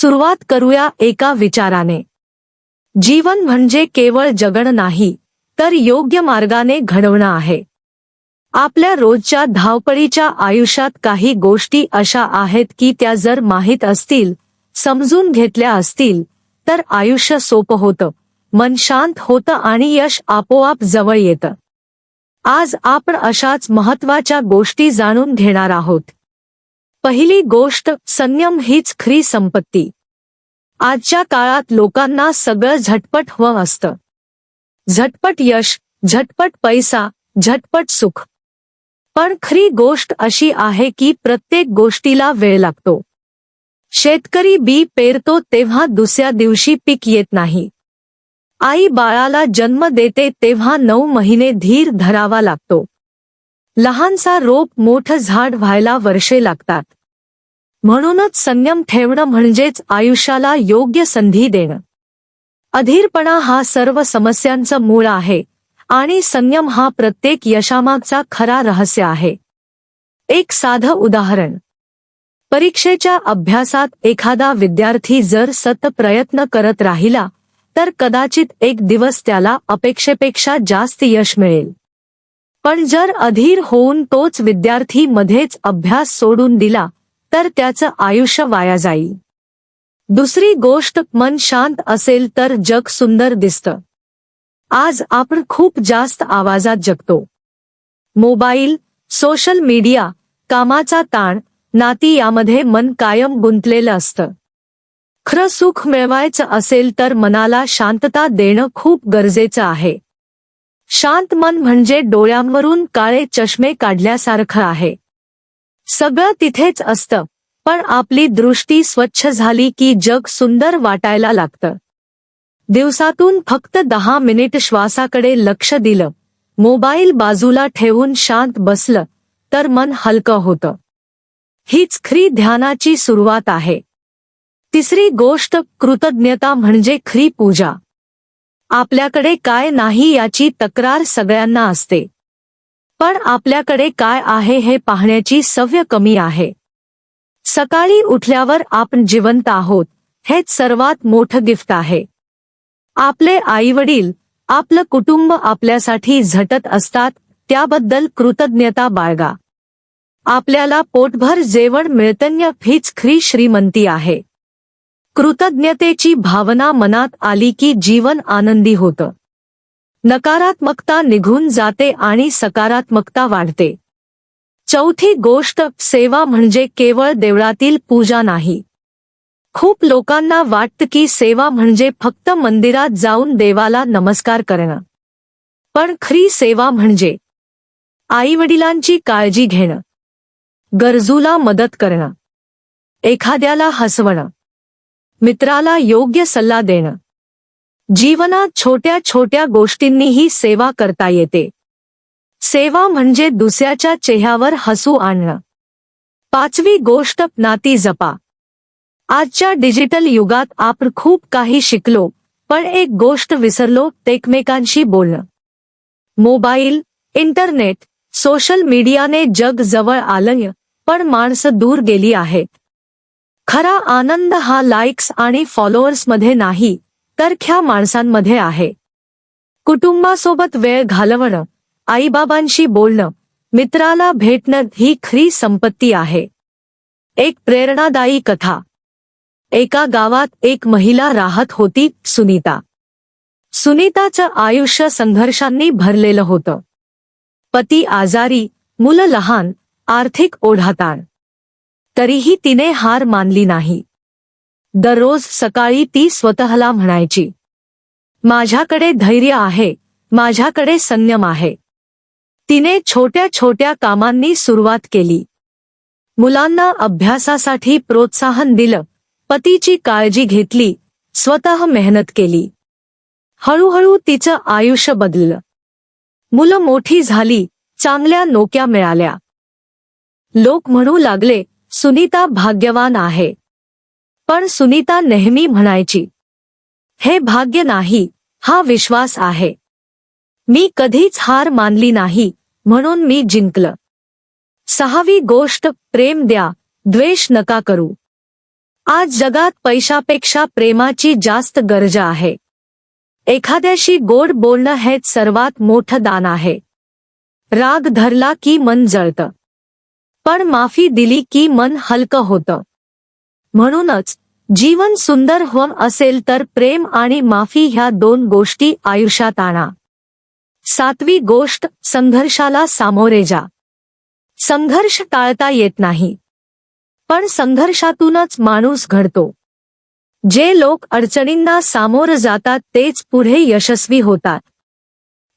सुरुवात करूया एका विचाराने. जीवन म्हणजे केवळ जगण नाही तर योग्य मार्गाने घडवणं आहे. आपल्या रोजच्या धावपळीच्या आयुष्यात काही गोष्टी अशा आहेत की त्या जर माहीत असतील समजून घेतल्या असतील तर आयुष्य सोपं होतं मन शांत होतं आणि यश आपोआप जवळ येतं. आज आपण अशाच महत्त्वाच्या गोष्टी जाणून घेणार आहोत. पहिली गोष्ट संयम हीच खरी संपत्ती. आजच्या काळात लोकांना सगळं झटपट हवं असतं. झटपट यश झटपट पैसा झटपट सुख. पण खरी गोष्ट अशी आहे की प्रत्येक गोष्टीला वेळ लागतो. शेतकरी बी पेरतो तेव्हा दुसऱ्या दिवशी पीक येत नाही. आई बाळाला जन्म देते तेव्हा नऊ महिने धीर धरावा लागतो. लहानसा रोप मोठं झाड व्हायला वर्षे लागतात. म्हणूनच संयम ठेवणं म्हणजेच आयुष्याला योग्य संधी देणं. अधीरपणा हा सर्व समस्यांचं मूळ आहे आणि संयम हा प्रत्येक यशामागचा खरा रहस्य आहे. एक साधं उदाहरण. परीक्षेच्या अभ्यासात एखादा विद्यार्थी जर सत प्रयत्न करत राहिला तर कदाचित एक दिवस त्याला अपेक्षेपेक्षा जास्त यश मिळेल. पण जर अधीर होऊन तोच विद्यार्थी मध्येच अभ्यास सोडून दिला तर त्याचं आयुष्य वाया जाईल दुसरी गोष्ट मन शांत असेल तर जग सुंदर दिसतं. आज आपण खूप जास्त आवाजात जगतो. मोबाईल सोशल मीडिया कामाचा ताण नाती यामध्ये मन कायम गुंतलेलं असतं. खरं सुख मिळवायचं असेल तर मनाला शांतता देणं खूप गरजेचं आहे. शांत मन म्हणजे डोळ्यांवरून काळे चष्मे काढल्यासारखं आहे. सगळं तिथेच असतं. पण आपली दृष्टी स्वच्छ झाली की जग सुंदर वाटायला लागतं. दिवसातून फक्त दहा मिनिट श्वासाकडे लक्ष दिलं. मोबाईल बाजूला ठेवून शांत बसलं तर मन हलकं होतं. हीच खरी ध्यानाची सुरुवात आहे. तिसरी गोष्ट कृतज्ञता म्हणजे खरी पूजा. आपल्याकडे काय नाही याची तक्रार सगळ्यांना असते. पण आपल्याकडे काय आहे हे पाहण्याची सव्य कमी आहे. सकाळी उठल्यावर आपण जिवंत आहोत हेच सर्वात मोठं गिफ्ट आहे. आपले आईवडील आपलं कुटुंब आपल्यासाठी झटत असतात त्याबद्दल कृतज्ञता बाळगा. आपल्याला पोटभर जेवण मिळतन्य हीच ख्री श्रीमंती आहे. कृतज्ञतेची भावना मनात आली की जीवन आनंदी होतं. नकारात्मकता निघून जाते आणि सकारात्मकता वाढते. चौथी गोष्ट सेवा म्हणजे केवळ देवळातील पूजा नाही. खूप लोकांना वाटतं की सेवा म्हणजे फक्त मंदिरात जाऊन देवाला नमस्कार करणं. पण खरी सेवा म्हणजे आईवडिलांची काळजी घेणं. गरजूला मदत करणं. एखाद्याला हसवणं. मित्राला योग्य सल्ला देणं. जीवनात छोट्या छोट्या गोष्टींनीही सेवा करता येते. सेवा म्हणजे दुसऱ्याच्या चेहऱ्यावर हसू आणणं. पाचवी गोष्ट नाती जपा. आजच्या डिजिटल युगात आपण खूप काही शिकलो पण एक गोष्ट विसरलो एकमेकांशी बोलणं. मोबाईल इंटरनेट सोशल मीडियाने जग जवळ आलंय पण माणसं दूर गेली आहेत. खरा आनंद हा लाईक्स आणि फॉलोअर्समध्ये नाही. तर ख्या माणसांमध्ये आहे. कुटुंबासोबत वेळ घालवणं आईबाबांशी बोलणं मित्राला भेटणं ही खरी संपत्ती आहे. एक प्रेरणादायी कथा. एका गावात एक महिला राहत होती सुनीता. सुनीताचं आयुष्य संघर्षांनी भरलेलं होतं. पती आजारी मुलं लहान आर्थिक ओढाताण. तरीही तिने हार मानली नाही. दररोज सकाळी ती स्वतःला म्हणायची माझ्याकडे धैर्य आहे माझ्याकडे संयम आहे. तिने छोट्या छोट्या कामांनी सुरुवात केली. मुलांना अभ्यासासाठी प्रोत्साहन दिलं पतीची काळजी घेतली स्वतः मेहनत केली. हळूहळू तिचं आयुष्य बदललं. मुलं मोठी झाली चांगल्या नोक्या मिळाल्या. लोक म्हणू लागले सुनीता भाग्यवान आहे. पण सुनीता नेहमी म्हणायची हे भाग्य नाही हा विश्वास आहे. मी कधीच हार मानली नाही म्हणून मी जिंकलं. सहावी गोष्ट प्रेम द्या द्वेष नका करू. आज जगात पैशापेक्षा प्रेमाची जास्त गरज आहे. एखाद्याशी गोड बोलणं हेच सर्वात मोठं दान आहे. राग धरला की मन जळतं. पण माफी दिली की मन हलकं होतं. म्हणूनच जीवन सुंदर होम असेल तर प्रेम आणि माफी ह्या दोन गोष्टी आयुष्यात आणा. सातवी गोष्ट संघर्षाला सामोरे जा. संघर्ष टाळता येत नाही. पण संघर्षातूनच माणूस घडतो. जे लोक अडचणींना सामोरं जातात तेच पुढे यशस्वी होतात.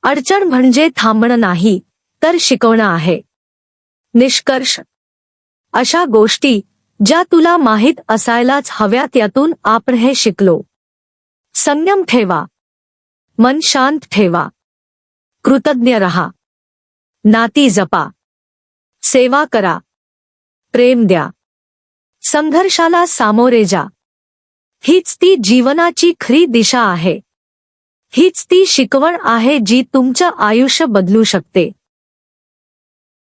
अडचण म्हणजे थांबणं नाही तर शिकवणं आहे. निष्कर्ष. अशा गोष्टी ज्या तुला माहीत असायलाच हव्या त्यातून आपण हे शिकलो. संयम ठेवा. मन शांत ठेवा. कृतज्ञ रहा. नाती जपा. सेवा करा. प्रेम द्या. संघर्षाला सामोरे जा. हीच ती जीवनाची खरी दिशा आहे. हीच ती शिकवण आहे जी तुमचं आयुष्य बदलू शकते.